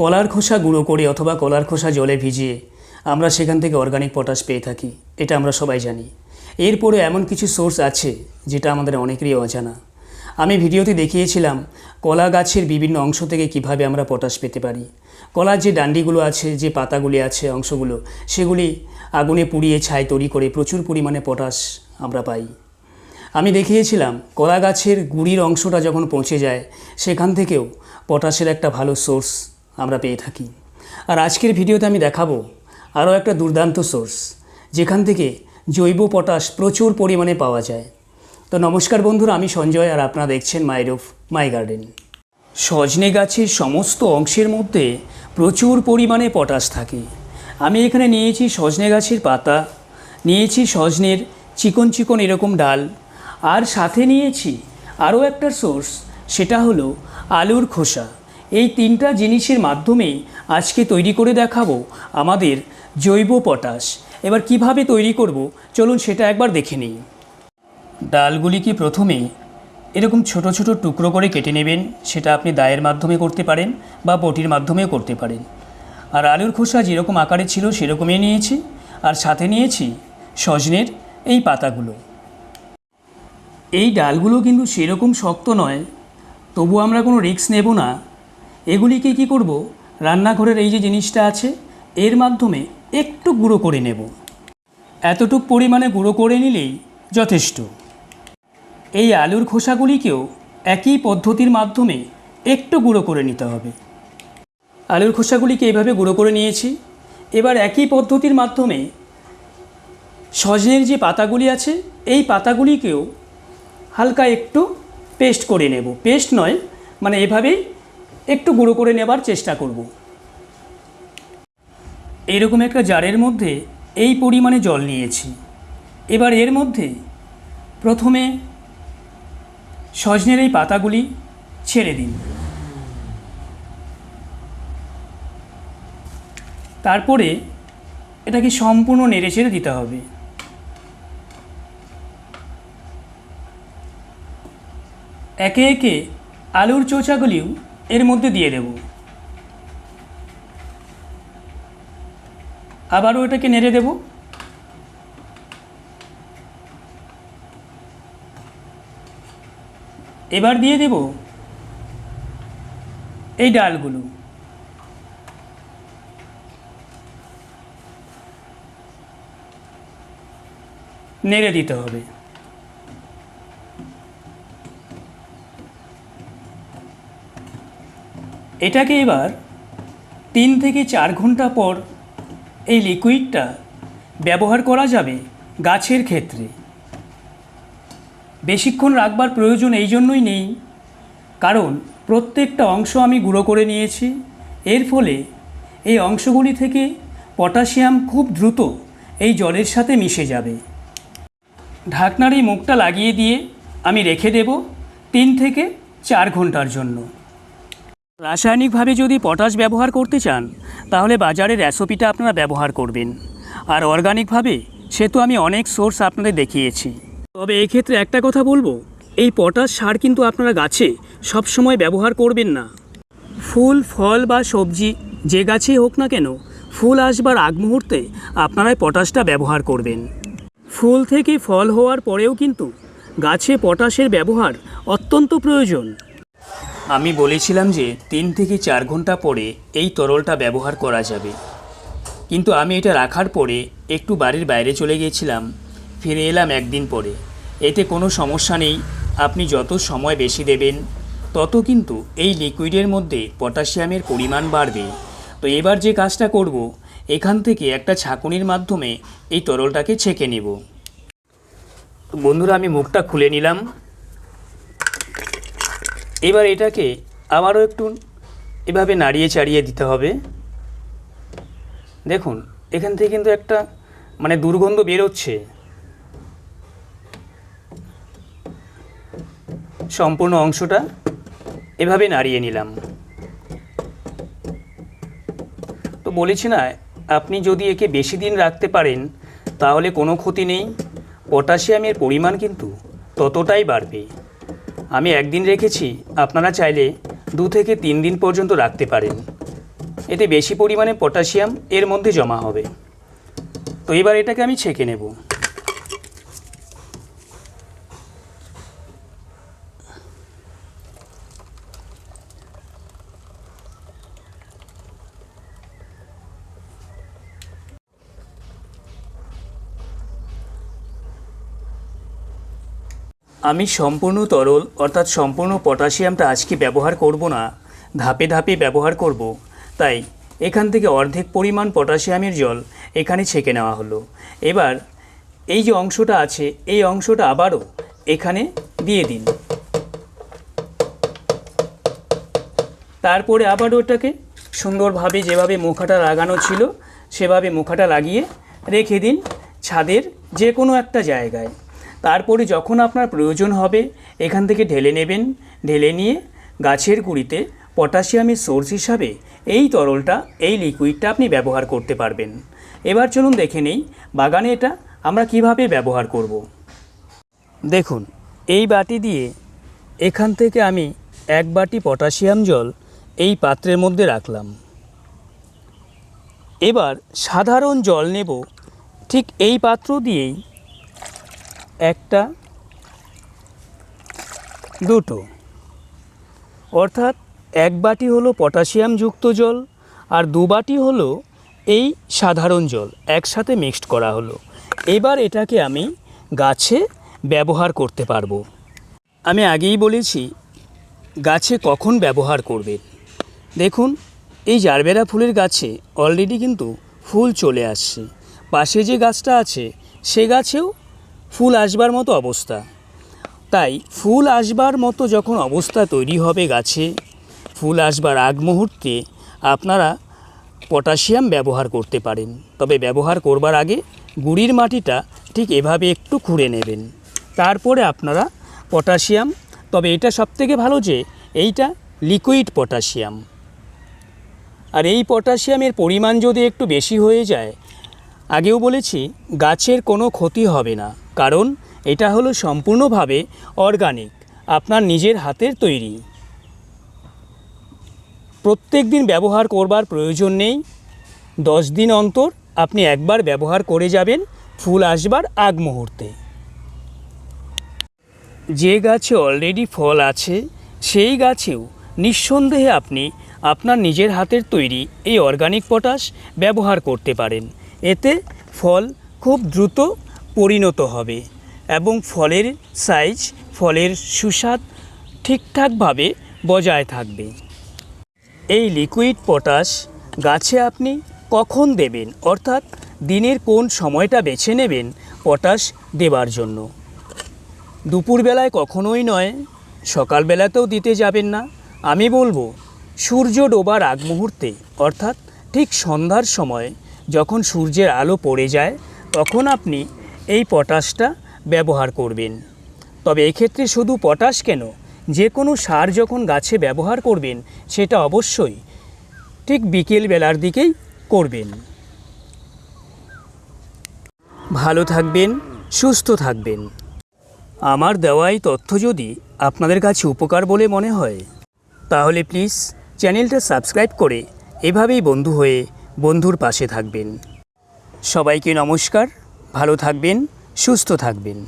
কলার খোসা গুঁড়ো করে অথবা কলার খোসা জলে ভিজিয়ে আমরা সেখান থেকে অর্গানিক পটাশ পেয়ে থাকি। এটা আমরা সবাই জানি। এরপরে এমন কিছু সোর্স আছে যেটা আমাদের অনেকেরই অজানা। আমি ভিডিওতে দেখিয়েছিলাম কলা গাছের বিভিন্ন অংশ থেকে কীভাবে আমরা পটাশ পেতে পারি। কলার যে ডান্ডিগুলো আছে, যে পাতাগুলি আছে, অংশগুলো, সেগুলি আগুনে পুড়িয়ে ছাই তৈরি করে প্রচুর পরিমাণে পটাশ আমরা পাই। আমি দেখিয়েছিলাম কলা গাছের গুড়ির অংশটা যখন পৌঁছে যায়, সেখান থেকেও পটাশের একটা ভালো সোর্স আমরা পেয়ে থাকি। আর আজকের ভিডিওতে আমি দেখাবো আরও একটা দুর্দান্ত সোর্স, যেখান থেকে জৈব পটাশ প্রচুর পরিমাণে পাওয়া যায়। তো নমস্কার বন্ধুরা, আমি সঞ্জয় আর আপনারা দেখছেন মাই রুফ, মাই গার্ডেন। সজনে গাছের সমস্ত অংশের মধ্যে প্রচুর পরিমাণে পটাশ থাকে। আমি এখানে নিয়েছি সজনে গাছের পাতা, নিয়েছি সজনের চিকন চিকন এরকম ডাল, আর সাথে নিয়েছি আরও একটা সোর্স, সেটা হলো আলুর খোসা। এই তিনটা জিনিসের মাধ্যমেই আজকে তৈরি করে দেখাবো আমাদের জৈব পটাশ। এবার কীভাবে তৈরি করব? চলুন সেটা একবার দেখে নিই। ডালগুলিকে প্রথমে এরকম ছোট ছোট টুকরো করে কেটে নেবেন, সেটা আপনি দায়ের মাধ্যমে করতে পারেন বা বটির মাধ্যমেও করতে পারেন। আর আলুর খোসা যেরকম আকারে ছিল সেরকমই নিয়েছি, আর সাথে নিয়েছি সজনের এই পাতাগুলো। এই ডালগুলো কিন্তু সেরকম শক্ত নয়, তবু আমরা কোনো রিস্ক নেব না। এগুলিকে কি করব? রান্নাঘরের এই যে জিনিসটা আছে, এর মাধ্যমে একটু গুঁড়ো করে নেব। এতটুক পরিমাণে গুঁড়ো করে নিলেই যথেষ্ট। এই আলুর খোসাগুলিকেও একই পদ্ধতির মাধ্যমে একটু গুঁড়ো করে নিতে হবে। আলুর খোসাগুলিকে এইভাবে গুঁড়ো করে নিয়েছি। এবার একই পদ্ধতির মাধ্যমে সজনের যে পাতাগুলি আছে, এই পাতাগুলিকেও হালকা একটু পেস্ট করে নেব। পেস্ট নয় মানে এভাবেই একটু গুঁড়ো করে নেবার চেষ্টা করব। এরকম একটা জারের মধ্যে এই পরিমাণে জল নিয়েছি। এবার এর মধ্যে প্রথমে সজনের এই পাতাগুলি ছেড়ে দিন। তারপরে এটাকে সম্পূর্ণ নেড়ে ছেড়ে দিতে হবে। একে একে আলুর চোচাগুলিও এর মধ্যে দিয়ে দেব। আবারও এটাকে নেড়ে দেব। এবার দিয়ে দেব এই ডালগুলো। নেড়ে দিতে হবে। এটাকে এবার তিন থেকে চার ঘণ্টা পর এই লিকুইডটা ব্যবহার করা যাবে গাছের ক্ষেত্রে। বেশিক্ষণ রাখবার প্রয়োজন এই জন্যই নেই, কারণ প্রত্যেকটা অংশ আমি গুঁড়ো করে নিয়েছি। এর ফলে এই অংশগুলি থেকে পটাশিয়াম খুব দ্রুত এই জলের সাথে মিশে যাবে। ঢাকনার এই মুখটা লাগিয়ে দিয়ে আমি রেখে দেব তিন থেকে চার ঘণ্টার জন্য। রাসায়নিকভাবে যদি পটাশ ব্যবহার করতে চান, তাহলে বাজারের রেসিপিটা আপনারা ব্যবহার করবেন। আর অর্গানিকভাবে, সে তো আমি অনেক সোর্স আপনাদের দেখিয়েছি। তবে এক্ষেত্রে একটা কথা বলব, এই পটাশ সার কিন্তু আপনারা গাছে সবসময় ব্যবহার করবেন না। ফুল, ফল বা সবজি, যে গাছেই হোক না কেন, ফুল আসবার আগ মুহূর্তে আপনারা এই পটাশটা ব্যবহার করবেন। ফুল থেকে ফল হওয়ার পরেও কিন্তু গাছে পটাশের ব্যবহার অত্যন্ত প্রয়োজন। আমি বলেছিলাম যে তিন থেকে চার ঘণ্টা পরে এই তরলটা ব্যবহার করা যাবে। কিন্তু আমি এটা রাখার পরে একটু বাড়ির বাইরে চলে গিয়েছিলাম, ফিরে এলাম একদিন পরে। এতে কোনো সমস্যা নেই, আপনি যত সময় বেশি দেবেন, তত কিন্তু এই লিকুইডের মধ্যে পটাশিয়ামের পরিমাণ বাড়বে। তো এবার যে কাজটা করব, এখান থেকে একটা ছাঁকুনির মাধ্যমে এই তরলটাকে ছেঁকে নেব। বন্ধুরা, আমি মুখটা খুলে নিলাম। এবার এটাকে আবারও একটু এভাবে নাড়িয়ে চাড়িয়ে দিতে হবে। দেখুন, এখান থেকে কিন্তু একটা মানে দুর্গন্ধ বেরোচ্ছে। সম্পূর্ণ অংশটা এভাবে নাড়িয়ে নিলাম। তো বলেছি না, আপনি যদি একে বেশি দিন রাখতে পারেন, তাহলে কোনো ক্ষতি নেই। পটাশিয়ামের পরিমাণ কিন্তু ততটাই বাড়বে। আমি একদিন রেখেছি, আপনারা চাইলে দু থেকে তিন দিন পর্যন্ত রাখতে পারেন। এতে বেশি পরিমাণে পটাশিয়াম এর মধ্যে জমা হবে। তো এবার এটাকে আমি ছেঁকে নেব। আমি সম্পূর্ণ তরল, অর্থাৎ সম্পূর্ণ পটাশিয়ামটা আজকে ব্যবহার করব না? ধাপে ধাপে ব্যবহার করব। তাই, এখান থেকে অর্ধেক পরিমাণ পটাশিয়ামের জল এখানে ছেঁকে নেওয়া হলো। এবার, এই যে অংশটা আছে, এই অংশটা আবারও এখানে দিয়ে দিন। তারপরে আবার ওটাকে সুন্দরভাবে যেভাবে মুখাটা লাগানো ছিল, সেভাবে মুখাটা লাগিয়ে রেখে দিন ছাদের যে কোনো একটা জায়গায়। তারপরে যখন আপনার প্রয়োজন হবে, এখান থেকে ঢেলে নেবেন। ঢেলে নিয়ে গাছের গুঁড়িতে পটাশিয়ামের সোর্স হিসাবে এই তরলটা, এই লিকুইডটা আপনি ব্যবহার করতে পারবেন। এবার চলুন দেখে নেই, বাগানে এটা আমরা কীভাবে ব্যবহার করব। দেখুন, এই বাটি দিয়ে এখান থেকে আমি এক বাটি পটাশিয়াম জল এই পাত্রের মধ্যে রাখলাম। এবার সাধারণ জল নেব, ঠিক এই পাত্র দিয়েই একটা, দুটো। অর্থাৎ এক বাটি হলো পটাশিয়ামযুক্ত জল আর দু বাটি হলো এই সাধারণ জল একসাথে মিক্সড করা হলো। এবার এটাকে আমি গাছে ব্যবহার করতে পারব। আমি আগেই বলেছি, গাছে কখন ব্যবহার করবেন দেখুন, এই জারবেরা ফুলের গাছে অলরেডি কিন্তু ফুল চলে আসছে। পাশে যে গাছটা আছে, সে গাছেও ফুল আসবার মতো অবস্থা। তাই ফুল আসবার মতো যখন অবস্থা তৈরি হবে গাছে, ফুল আসবার আগ মুহূর্তে আপনারা পটাশিয়াম ব্যবহার করতে পারেন। তবে ব্যবহার করবার আগে গুড়ির মাটিটা ঠিক এভাবে একটু খুঁড়ে নেবেন। তারপরে আপনারা পটাশিয়াম, তবে এটা সবথেকে ভালো যে এইটা লিকুইড পটাশিয়াম। আর এই পটাশিয়ামের পরিমাণ যদি একটু বেশি হয়ে যায় আগেও বলেছি, গাছের কোনো ক্ষতি হবে না, কারণ এটা হলো সম্পূর্ণভাবে অর্গানিক আপনার নিজের হাতের তৈরি। প্রত্যেক দিন ব্যবহার করবার প্রয়োজন নেই। দশ দিন অন্তর আপনি একবার ব্যবহার করে যাবেন, ফুল আসবার আগ মুহূর্তে। যে গাছে অলরেডি ফল আছে, সেই গাছেও নিঃসন্দেহে আপনি আপনার নিজের হাতের তৈরি এই অর্গানিক পটাশ ব্যবহার করতে পারেন। এতে ফল খুব দ্রুত পরিণত হবে এবং ফলের সাইজ, ফলের সুস্বাদ ঠিকঠাকভাবে বজায় থাকবে। এই লিকুইড পটাশ গাছে আপনি কখন দেবেন? অর্থাৎ দিনের কোন সময়টা বেছে নেবেন পটাশ দেবার জন্য? দুপুরবেলায় কখনোই নয়, সকালবেলাতেও দিতে যাবেন না। আমি বলব, সূর্য ডোবার আগ মুহূর্তে, অর্থাৎ ঠিক সন্ধ্যার সময় যখন সূর্যের আলো পড়ে যায়, তখন আপনি এই পটাশটা ব্যবহার করবেন। তবে এক্ষেত্রে শুধু পটাশ কেন? যে কোনো সার যখন গাছে ব্যবহার করবেন, সেটা অবশ্যই ঠিক বিকেল বেলার দিকেই করবেন। ভালো থাকবেন, সুস্থ থাকবেন। আমার দেওয়া এই তথ্য যদি আপনাদের কাছে উপকার বলে মনে হয়, তাহলে প্লিজ চ্যানেলটা সাবস্ক্রাইব করে এভাবেই বন্ধু হয়ে বন্ধুর পাশে থাকবেন। সবাইকে নমস্কার ভালো থাকবেন সুস্থ থাকবেন।